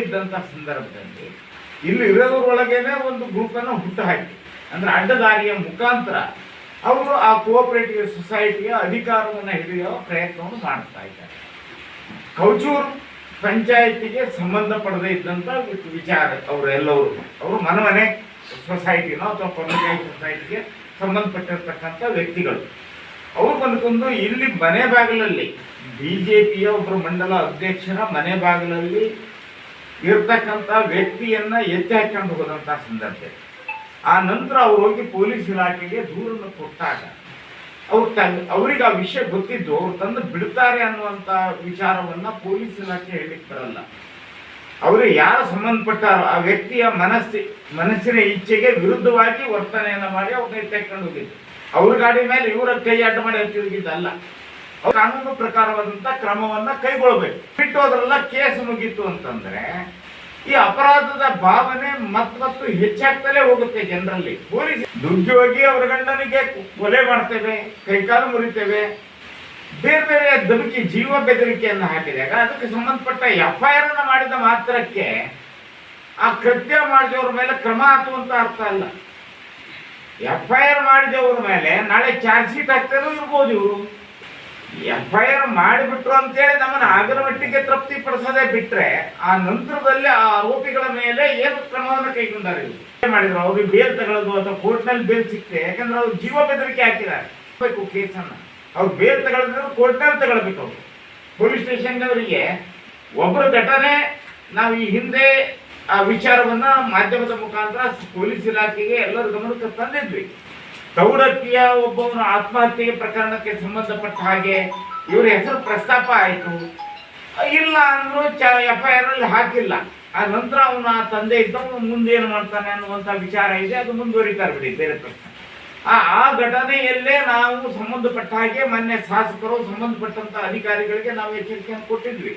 ಇದ್ದಂಥ ಸಂದರ್ಭದಲ್ಲಿ ಇಲ್ಲಿ ಇರೋದ್ರೊಳಗೇನೆ ಒಂದು ಗ್ರೂಪನ್ನು ಹುಟ್ಟು ಹಾಕಿ. ಅಂದ್ರೆ ಅಡ್ಡದಾರಿಯ ಮುಖಾಂತರ ಅವರು ಆ ಕೋಆಪರೇಟಿವ್ ಸೊಸೈಟಿಯ ಅಧಿಕಾರವನ್ನು ಹಿಡಿಯೋ ಪ್ರಯತ್ನವನ್ನು ಮಾಡ್ತಾ ಇದ್ದಾರೆ. ಕೌಚೂರ್ ಪಂಚಾಯತಿಗೆ ಸಂಬಂಧಪಡದೇ ಇದ್ದಂಥ ವಿಚಾರ ಅವರೆಲ್ಲವರು ಅವರು ಮನಮನೆ ಸೊಸೈಟಿನೋ ಅಥವಾ ಪಂಚಾಯತ್ ಸೊಸೈಟಿಗೆ ಸಂಬಂಧಪಟ್ಟಿರ್ತಕ್ಕಂಥ ವ್ಯಕ್ತಿಗಳು. ಅವರು ಬಂದ್ಕೊಂಡು ಇಲ್ಲಿ ಮನೆ ಬಾಗಿಲಲ್ಲಿ ಬಿ ಜೆ ಪಿಯ ಒಬ್ಬರು ಮಂಡಲ ಅಧ್ಯಕ್ಷರ ಮನೆ ಬಾಗಿಲಲ್ಲಿ ಇರ್ತಕ್ಕಂಥ ವ್ಯಕ್ತಿಯನ್ನ ಎತ್ತಿ ಹಾಕೊಂಡು ಹೋದಂಥ ಸಂದರ್ಭ. ಆ ನಂತರ ಅವ್ರು ಹೋಗಿ ಪೊಲೀಸ್ ಇಲಾಖೆಗೆ ದೂರನ್ನು ಕೊಟ್ಟಾಗ, ಅವ್ರು ತನ್, ಅವ್ರಿಗೆ ಆ ವಿಷಯ ಗೊತ್ತಿದ್ದು, ಅವ್ರು ತಂದು ಬಿಡ್ತಾರೆ ಅನ್ನುವಂಥ ವಿಚಾರವನ್ನ ಪೊಲೀಸ್ ಇಲಾಖೆ ಹೇಳಿಕ್ ಬರಲ್ಲ. ಅವರು ಯಾರು ಸಂಬಂಧಪಟ್ಟಾರೋ, ಆ ವ್ಯಕ್ತಿಯ ಮನಸ್ಸಿ, ಮನಸ್ಸಿನ ಇಚ್ಛೆಗೆ ವಿರುದ್ಧವಾಗಿ ವರ್ತನೆಯನ್ನು ಮಾಡಿ ಅವ್ರನ್ನ ಎತ್ತಿಕೊಂಡು ಹೋಗಿದ್ದು. ಅವ್ರ ಗಾಡಿ ಮೇಲೆ ಇವರ ಕೈ ಅಡ್ಡ ಮಾಡಿ ಎತ್ತಿ ಹೋಗಿದ್ದಲ್ಲ ಅವ್ರು ಕಾನೂನು ಪ್ರಕಾರವಾದಂಥ ಕ್ರಮವನ್ನ ಕೈಗೊಳ್ಬೇಕು ಬಿಟ್ಟು ಅದರಲ್ಲ ಕೇಸ್ ಮುಗೀತು ಅಂತಂದ್ರೆ ಈ ಅಪರಾಧದ ಭಾವನೆ ಮತ್ ಮತ್ತು ಹೆಚ್ಚಾಗ್ತಲೇ ಹೋಗುತ್ತೆ ಜನರಲ್ಲಿ. ಪೊಲೀಸ್ ದುಡ್ಡೋಗಿ ಅವರ ಗಂಡನಿಗೆ ಕೊಲೆ ಮಾಡ್ತೇವೆ, ಕೈಕಾಲು ಮುರಿತೇವೆ, ಬೇರೆ ಬೇರೆ ಧಮಕಿ, ಜೀವ ಬೆದರಿಕೆಯನ್ನು ಹಾಕಿದಾಗ ಅದಕ್ಕೆ ಸಂಬಂಧಪಟ್ಟ ಎಫ್ ಐ ಆರ್ ಅನ್ನ ಮಾಡಿದ ಮಾತ್ರಕ್ಕೆ ಆ ಕೃತ್ಯ ಮಾಡಿದವ್ರ ಮೇಲೆ ಕ್ರಮ ಹಾಕುವಂತ ಅರ್ಥ ಅಲ್ಲ. ಎಫ್ ಐ ಆರ್ ಮಾಡಿದವ್ರ ಮೇಲೆ ನಾಳೆ ಚಾರ್ಜ್ ಶೀಟ್ ಹಾಕ್ತಾರೋ ಇರ್ಬೋದು ಇವರು. ಎಫ್ ಐ ಆರ್ ಮಾಡಿಬಿಟ್ರು ಅಂತೇಳಿ ನಮ್ಮನ್ನು ಆಗರ ಮಟ್ಟಿಗೆ ತೃಪ್ತಿ ಪಡಿಸೋದೇ ಬಿಟ್ರೆ ಆ ನಂತರದಲ್ಲಿ ಆ ಆರೋಪಿಗಳ ಮೇಲೆ ಏನು ಕ್ರಮವನ್ನು ಕೈಗೊಂಡಾರೆ ಮಾಡಿದ್ರು? ಅವ್ರಿಗೆ ಬೇಲ್ ತಗೊಳ್ಳೋದು ಅಥವಾ ಕೋರ್ಟ್ನಲ್ಲಿ ಬೇಲ್ ಸಿಕ್ತೆ ಯಾಕಂದ್ರೆ ಅವ್ರು ಜೀವ ಬೆದರಿಕೆ ಹಾಕಿದ್ದಾರೆ. ಕೇಸನ್ನ. ಅವ್ರು ಬೇಲ್ ತಗೊಳಿದ್ರೆ ಕೋರ್ಟ್ನಲ್ಲಿ ತಗೊಳ್ಬೇಕು ಅವರು. ಪೊಲೀಸ್ ಸ್ಟೇಷನ್ನವರಿಗೆ ಒಬ್ಬರು ಘಟನೆ, ನಾವು ಈ ಹಿಂದೆ ಆ ವಿಚಾರವನ್ನ ಮಾಧ್ಯಮದ ಮುಖಾಂತರ ಪೊಲೀಸ್ ಇಲಾಖೆಗೆ ಎಲ್ಲರ ಗಮನಕ್ಕೆ ತಂದಿದ್ವಿ. ತೌಡಕ್ಕಿಯ ಒಬ್ಬವನು ಆತ್ಮಹತ್ಯೆ ಪ್ರಕರಣಕ್ಕೆ ಸಂಬಂಧಪಟ್ಟ ಹಾಗೆ ಇವರ ಹೆಸರು ಪ್ರಸ್ತಾಪ ಆಯಿತು. ಇಲ್ಲ ಅಂದ್ರು ಚ ಎಫ್ ಐ ಆರ್ ಅಲ್ಲಿ ಹಾಕಿಲ್ಲ. ಆ ನಂತರ ಅವನ ತಂದೆ ಇದ್ದವನು ಮುಂದೇನು ಮಾಡ್ತಾನೆ ಅನ್ನುವಂಥ ವಿಚಾರ ಇದೆ, ಅದು ಮುಂದುವರಿತಾರೆ ಬಿಡಿ ಬೇರೆ ಪ್ರಶ್ನೆ. ಆ ಆ ಘಟನೆಯಲ್ಲೇ ನಾವು ಸಂಬಂಧಪಟ್ಟ ಹಾಗೆ ಮೊನ್ನೆ ಶಾಸಕರು, ಸಂಬಂಧಪಟ್ಟಂತ ಅಧಿಕಾರಿಗಳಿಗೆ ನಾವು ಎಚ್ಚರಿಕೆಯನ್ನು ಕೊಟ್ಟಿದ್ವಿ.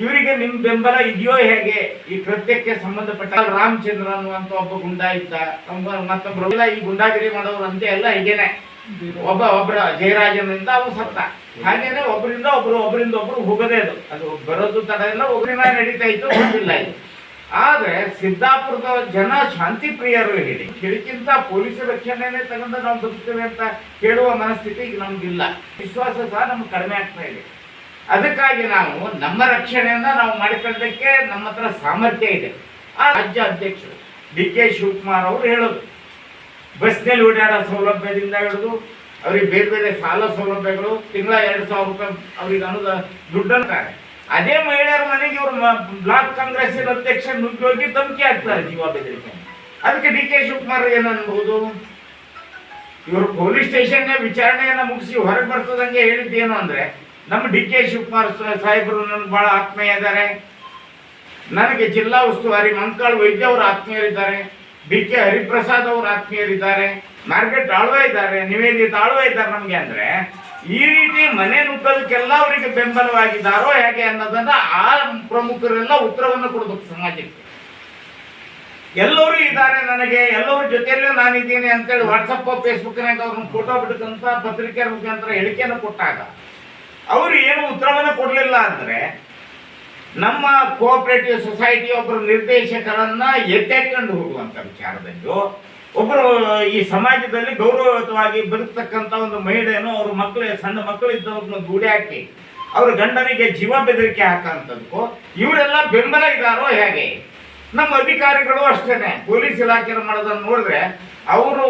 ಇವರಿಗೆ ನಿಮ್ ಬೆಂಬಲ ಇದೆಯೋ ಹೇಗೆ? ಈ ಕೃತ್ಯಕ್ಕೆ ಸಂಬಂಧಪಟ್ಟ ರಾಮಚಂದ್ರ ಅನ್ನುವಂತ ಒಬ್ಬ ಗುಂಡ ಇದ್ದ ಮತ್ತೊಬ್ರು ಈ ಗುಂಡಾಗಿರಿ ಮಾಡೋರು ಅಂತೆ ಎಲ್ಲ ಹೀಗೇನೆ. ಒಬ್ಬ ಒಬ್ಬರ ಜಯರಾಜನಿಂದ ಅವನು ಸತ್ತ. ಹಾಗೇನೆ ಒಬ್ಬರಿಂದ ಒಬ್ರು ಒಬ್ಬರಿಂದ ಒಬ್ರು ಹೋಗದೇ ಅದು. ಅದು ಬರೋದು ತಡ ಇಲ್ಲ ಒಬ್ಬರಿಂದ ನಡೀತಾ ಇತ್ತು ಗೊತ್ತಿಲ್ಲ ಇದು. ಆದ್ರೆ ಸಿದ್ದಾಪುರದ ಜನ ಶಾಂತಿ ಪ್ರಿಯರು ಹೇಳಿ. ಕಿಡಿಕಿಂತ ಪೊಲೀಸ್ ರಕ್ಷಣೆನೇ ತಗೊಂಡು ನಾವು ಬದುಕ್ತೇವೆ ಅಂತ ಹೇಳುವ ಮನಸ್ಥಿತಿ ಈಗ ನಮ್ಗಿಲ್ಲ. ವಿಶ್ವಾಸ ಸಹ ನಮ್ಗೆ ಕಡಿಮೆ ಆಗ್ತಾ ಇದೆ. ಅದಕ್ಕಾಗಿ ನಾವು ನಮ್ಮ ರಕ್ಷಣೆಯನ್ನ ನಾವು ಮಾಡಿಕೊಳ್ಳೋದಕ್ಕೆ ನಮ್ಮ ಹತ್ರ ಸಾಮರ್ಥ್ಯ ಇದೆ. ಆ ರಾಜ್ಯ ಅಧ್ಯಕ್ಷರು ಡಿ ಕೆ ಶಿವಕುಮಾರ್ ಅವರು ಹೇಳೋದು. ಬಸ್ನಲ್ಲಿ ಓಡಾಡೋ ಸೌಲಭ್ಯದಿಂದ ಹಿಡಿದು ಅವ್ರಿಗೆ ಬೇರೆ ಬೇರೆ ಸಾಲ ಸೌಲಭ್ಯಗಳು ತಿಂಗಳ ಎರಡು ಸಾವಿರ ರೂಪಾಯಿ ಅವ್ರಿಗೆ ಅನುದ ದುಡ್ಡು ಅಂತಾರೆ ಅದೇ ಮಹಿಳೆಯರ ಮನೆಗೆ ಇವರು ಬ್ಲಾಕ್ ಕಾಂಗ್ರೆಸ್ಸಿನ ಅಧ್ಯಕ್ಷ ನುಗ್ಗಿ ಹೋಗಿ ಧಮಕಿ ಹಾಕ್ತಾರೆ ಜೀವ ಬೆದರಿಕೆ. ಅದಕ್ಕೆ ಡಿ ಕೆ ಶಿವಕುಮಾರ್ ಏನು ಅನ್ಬಹುದು? ಇವರು ಪೊಲೀಸ್ ಸ್ಟೇಷನ್ಗೆ ವಿಚಾರಣೆಯನ್ನ ಮುಗಿಸಿ ಹೊರಗೆ ಬರ್ತದಂಗೆ ಹೇಳಿದ್ದೇನು ಅಂದ್ರೆ ನಮ್ಮ ಡಿ ಕೆ ಶಿವಕುಮಾರ್ ಸಾಹೇಬರು ನನ್ಗೆ ಬಹಳ ಆತ್ಮೀಯ ಇದ್ದಾರೆ. ನನಗೆ ಜಿಲ್ಲಾ ಉಸ್ತುವಾರಿ ಮಂಕಾಳ್ ವೈದ್ಯ ಅವರು ಆತ್ಮೀಯರಿದ್ದಾರೆ. ಡಿ ಕೆ ಹರಿಪ್ರಸಾದ್ ಅವರು ಆತ್ಮೀಯರಿದ್ದಾರೆ. ಮಾರ್ಕೆಟ್ ಆಳ್ವೆ ಇದ್ದಾರೆ ನಿವೇದಿತ ಆಳ್ವೆ ಇದ್ದಾರೆ ನಮಗೆ ಅಂದ್ರೆ, ಈ ರೀತಿ ಮನೆ ನುಗ್ಗಲಿಕ್ಕೆಲ್ಲ ಅವರಿಗೆ ಬೆಂಬಲವಾಗಿದ್ದಾರೋ ಹೇಗೆ ಅನ್ನೋದನ್ನ ಆ ಪ್ರಮುಖರೆಲ್ಲ ಉತ್ತರವನ್ನು ಕೊಡಬೇಕು ಸಮಾಜಕ್ಕೆ. ಎಲ್ಲರೂ ಇದ್ದಾರೆ ನನಗೆ, ಎಲ್ಲರ ಜೊತೆಯಲ್ಲೇ ನಾನಿದ್ದೀನಿ ಅಂತೇಳಿ ವಾಟ್ಸಪ್ ಫೇಸ್ಬುಕ್ನಾಗ ಅವ್ರನ್ನ ಫೋಟೋ ಬಿಡಕಂತ ಪತ್ರಿಕೆ ಮುಖಾಂತರ ಹೇಳಿಕೆಯನ್ನು ಕೊಟ್ಟಾಗ ಅವರು ಏನು ಉತ್ತರವನ್ನು ಕೊಡಲಿಲ್ಲ ಅಂದ್ರೆ ನಮ್ಮ ಕೋಆಪರೇಟಿವ್ ಸೊಸೈಟಿ ಒಬ್ಬರು ನಿರ್ದೇಶಕರನ್ನ ಎತ್ತೆಕೊಂಡು ಹೋಗುವಂತ ವಿಚಾರದಲ್ಲಿ ಒಬ್ಬರು ಈ ಸಮಾಜದಲ್ಲಿ ಗೌರವಯುತವಾಗಿ ಬದುಕ್ತಕ್ಕಂಥ ಒಂದು ಮಹಿಳೆಯನ್ನು ಅವ್ರ ಮಕ್ಕಳು, ಸಣ್ಣ ಮಕ್ಕಳು ಇದ್ದವ್ರನ್ನ ದೂಡಿ ಹಾಕಿ ಅವ್ರ ಗಂಡನಿಗೆ ಜೀವ ಬೆದರಿಕೆ ಹಾಕಂತದಕ್ಕೂ ಇವರೆಲ್ಲ ಬೆಂಬಲ ಇದ್ದಾರೋ ಹೇಗೆ? ನಮ್ಮ ಅಧಿಕಾರಿಗಳು ಅಷ್ಟೇನೆ. ಪೊಲೀಸ್ ಇಲಾಖೆ ಮಾಡೋದನ್ನು ನೋಡಿದ್ರೆ ಅವರು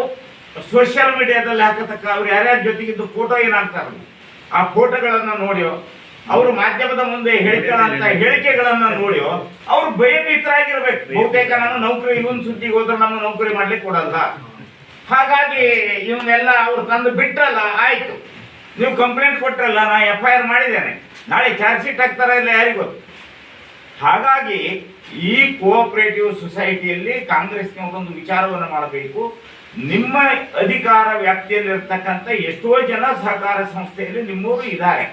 ಸೋಷಿಯಲ್ ಮೀಡಿಯಾದಲ್ಲಿ ಹಾಕತಕ್ಕ ಅವ್ರು ಯಾರ್ಯಾರ ಜೊತೆಗಿದ್ದು ಫೋಟೋ ಏನಾಗ್ತಾರೆ ಆ ಫೋಟೋಗಳನ್ನ ನೋಡಿಯೋ, ಅವರು ಮಾಧ್ಯಮದ ಮುಂದೆ ಹೇಳಿಕೆಗಳಂತ ಹೇಳಿಕೆಗಳನ್ನ ನೋಡಿಯೋ, ಅವ್ರು ಭಯಭೀತರಾಗಿರ್ಬೇಕು. ಬಹುತೇಕ ನಾನು ನೌಕರಿ, ಇವನ್ ಸುದ್ದಿಗೆ ಹೋದ್ರೆ ನಮ್ಮ ನೌಕರಿ ಮಾಡ್ಲಿಕ್ಕೆ ಕೊಡಲ್ಲ. ಹಾಗಾಗಿ ಇವನ್ನೆಲ್ಲ ಅವ್ರು ತಂದು ಬಿಟ್ರಲ್ಲ, ಆಯ್ತು. ನೀವು ಕಂಪ್ಲೇಂಟ್ ಕೊಟ್ರಲ್ಲ, ನಾ ಎಫ್ ಐ ಆರ್ ಮಾಡಿದ್ದೇನೆ. ನಾಳೆ ಚಾರ್ಜ್ ಶೀಟ್ ಹಾಕ್ತಾರ ಇಲ್ಲ ಯಾರಿಗೂ ಹಾಗಾಗಿ ಈ ಕೋಆಪರೇಟಿವ್ ಸೊಸೈಟಿಯಲ್ಲಿ ಕಾಂಗ್ರೆಸ್ನವರೊಂದು ವಿಚಾರವನ್ನು ಮಾಡಬೇಕು. ನಿಮ್ಮ ಅಧಿಕಾರ ವ್ಯಾಪ್ತಿಯಲ್ಲಿರ್ತಕ್ಕಂಥ ಎಷ್ಟೋ ಜನ ಸಹಕಾರ ಸಂಸ್ಥೆಯಲ್ಲಿ ನಿಮ್ಮವರು ಇದ್ದಾರೆ.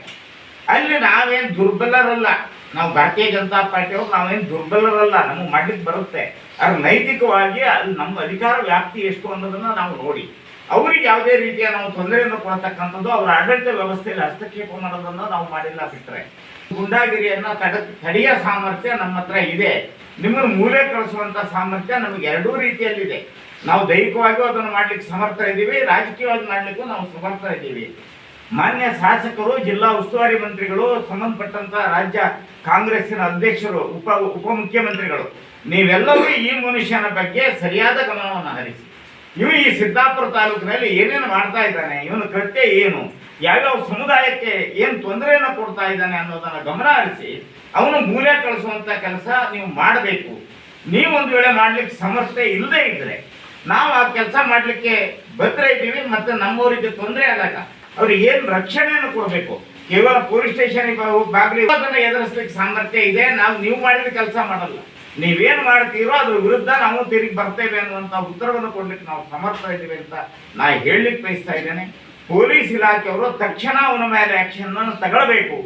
ಅಲ್ಲಿ ನಾವೇನು ದುರ್ಬಲರಲ್ಲ. ನಾವು ಭಾರತೀಯ ಜನತಾ ಪಾರ್ಟಿಯವರು ನಾವೇನು ದುರ್ಬಲರಲ್ಲ. ನಮಗೆ ಮಾಡಲಿಕ್ಕೆ ಬರುತ್ತೆ. ಆದ್ರೆ ನೈತಿಕವಾಗಿ ಅಲ್ಲಿ ನಮ್ಮ ಅಧಿಕಾರ ವ್ಯಾಪ್ತಿ ಎಷ್ಟು ಅನ್ನೋದನ್ನ ನಾವು ನೋಡಿ. ಅವರಿಗೆ ಯಾವುದೇ ರೀತಿಯ ನಾವು ತೊಂದರೆಯನ್ನು ಕೊಡತಕ್ಕಂಥದ್ದು ಅವರ ಆಡಳಿತ ವ್ಯವಸ್ಥೆಯಲ್ಲಿ ಹಸ್ತಕ್ಷೇಪ ಮಾಡೋದನ್ನು ನಾವು ಮಾಡಿಲ್ಲ ಬಿಟ್ಟರೆ ಗುಂಡಾಗಿರಿಯನ್ನ ತಡ ತಡೆಯ ಸಾಮರ್ಥ್ಯ ನಮ್ಮ ಹತ್ರ ಇದೆ. ನಿಮ್ಮನ್ನು ಮೂಲೆ ಕಳಿಸುವಂತ ಸಾಮರ್ಥ್ಯ ನಮಗೆ ಎರಡೂ ರೀತಿಯಲ್ಲಿದೆ. ನಾವು ದೈಹಿಕವಾಗಿಯೂ ಅದನ್ನು ಮಾಡ್ಲಿಕ್ಕೆ ಸಮರ್ಥ ಇದ್ದೀವಿ, ರಾಜಕೀಯವಾಗಿ ಮಾಡಲಿಕ್ಕೂ ನಾವು ಸಮರ್ಥ ಇದ್ದೀವಿ. ಮಾನ್ಯ ಶಾಸಕರು, ಜಿಲ್ಲಾ ಉಸ್ತುವಾರಿ ಮಂತ್ರಿಗಳು, ಸಂಬಂಧಪಟ್ಟಂತ ರಾಜ್ಯ ಕಾಂಗ್ರೆಸ್ಸಿನ ಅಧ್ಯಕ್ಷರು, ಉಪ ಉಪಮುಖ್ಯಮಂತ್ರಿಗಳು, ನೀವೆಲ್ಲರೂ ಈ ಮನುಷ್ಯನ ಬಗ್ಗೆ ಸರಿಯಾದ ಗಮನವನ್ನು ಹರಿಸಿ. ಇವು ಈ ಸಿದ್ದಾಪುರ ತಾಲೂಕಿನಲ್ಲಿ ಏನೇನು ಮಾಡ್ತಾ ಇದ್ದಾನೆ, ಇವನ ಕೃತ್ಯ ಏನು? ಯಾವ್ಯಾವ ಸಮುದಾಯಕ್ಕೆ ಏನು ತೊಂದರೆಯನ್ನು ಕೊಡ್ತಾ ಇದ್ದಾನೆ ಅನ್ನೋದನ್ನ ಗಮನ ಹರಿಸಿ, ಅವನು ಮೂಲೆ ಕಳಿಸುವಂತ ಕೆಲಸ ನೀವು ಮಾಡಬೇಕು. ನೀವೊಂದು ವೇಳೆ ಮಾಡ್ಲಿಕ್ಕೆ ಸಮರ್ಥೆ ಇಲ್ಲದೆ ಇದ್ರೆ, ನಾವು ಆ ಕೆಲಸ ಮಾಡ್ಲಿಕ್ಕೆ ಭದ್ರ ಇದ್ದೀವಿ, ಮತ್ತೆ ನಮ್ಮವರಿಗೆ ತೊಂದರೆ ಆದಾಗ ಅವ್ರಿಗೆ ಏನು ರಕ್ಷಣೆಯನ್ನು ಕೊಡಬೇಕು? ಕೇವಲ ಪೊಲೀಸ್ ಸ್ಟೇಷನ್ ಬಾಗ್ಲಿ ಅದನ್ನ ಎದುರಿಸ್ಲಿಕ್ಕೆ ಸಾಮರ್ಥ್ಯ ಇದೆ, ನಾವು ನೀವು ಮಾಡಿದ ಕೆಲಸ ಮಾಡಲ್ಲ. ನೀವೇನು ಮಾಡ್ತೀರೋ ಅದ್ರ ವಿರುದ್ಧ ನಾವು ತಿರುಗಿ ಬರ್ತೇವೆ ಅನ್ನುವಂಥ ಉತ್ತರವನ್ನು ಕೊಡ್ಲಿಕ್ಕೆ ನಾವು ಸಮರ್ಥ ಇದ್ದೀವಿ ಅಂತ ನಾ ಹೇಳಲಿಕ್ಕೆ ಬಯಸ್ತಾ ಇದ್ದೇನೆ. ಪೊಲೀಸ್ ಇಲಾಖೆಯವರು ತಕ್ಷಣ ಅವನ ಮೇಲೆ ಅನ್ನು ತಗೊಳ್ಬೇಕು.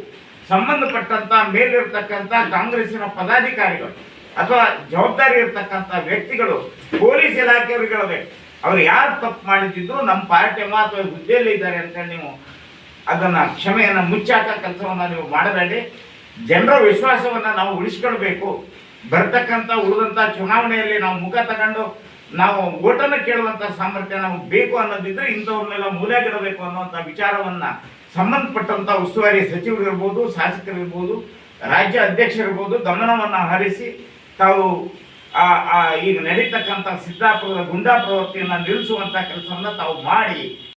ಸಂಬಂಧಪಟ್ಟಂಥ ಮೇಲಿರ್ತಕ್ಕಂಥ ಕಾಂಗ್ರೆಸ್ಸಿನ ಪದಾಧಿಕಾರಿಗಳು ಅಥವಾ ಜವಾಬ್ದಾರಿ ಇರ್ತಕ್ಕಂಥ ವ್ಯಕ್ತಿಗಳು, ಪೊಲೀಸ್ ಇಲಾಖೆಯವ್ರಿಗೆ ಹೇಳಬೇಕು ಅವ್ರು ಯಾರು ತಪ್ಪು ಮಾಡಿದ್ದು ನಮ್ಮ ಪಾರ್ಟಿ ಅಥವಾ ಹುದ್ದೆಯಲ್ಲಿ ಇದ್ದಾರೆ ಅಂತ ನೀವು ಅದನ್ನ ಕ್ಷಮೆಯನ್ನು ಮುಚ್ಚಾಕ ಕೆಲಸವನ್ನು ನೀವು ಮಾಡಬೇಡಿ. ಜನರ ವಿಶ್ವಾಸವನ್ನ ನಾವು ಉಳಿಸ್ಕೊಳ್ಬೇಕು. ಬರ್ತಕ್ಕಂಥ ಉಳಿದಂತ ಚುನಾವಣೆಯಲ್ಲಿ ನಾವು ಮುಖ ತಗೊಂಡು ನಾವು ಓಟನ್ನು ಕೇಳುವಂಥ ಸಾಮರ್ಥ್ಯ ನಮಗೆ ಬೇಕು ಅನ್ನೋದಿದ್ರೆ ಇಂಥವ್ರನ್ನೆಲ್ಲ ಮೂಲೆಗಿಡಬೇಕು ಅನ್ನುವಂಥ ವಿಚಾರವನ್ನ ಸಂಬಂಧಪಟ್ಟಂತ ಉಸ್ತುವಾರಿ ಸಚಿವರು ಶಾಸಕರಿರ್ಬೋದು, ರಾಜ್ಯ ಅಧ್ಯಕ್ಷರಿರ್ಬೋದು ಗಮನವನ್ನು ಹರಿಸಿ ತಾವು ಈಗ ನಡೀತಕ್ಕಂಥ ಸಿದ್ದಾಪುರದ ಗುಂಡಾ ಪ್ರವೃತ್ತಿಯನ್ನು ನಿಲ್ಲಿಸುವಂತ ಕೆಲಸವನ್ನ ತಾವು ಮಾಡಿ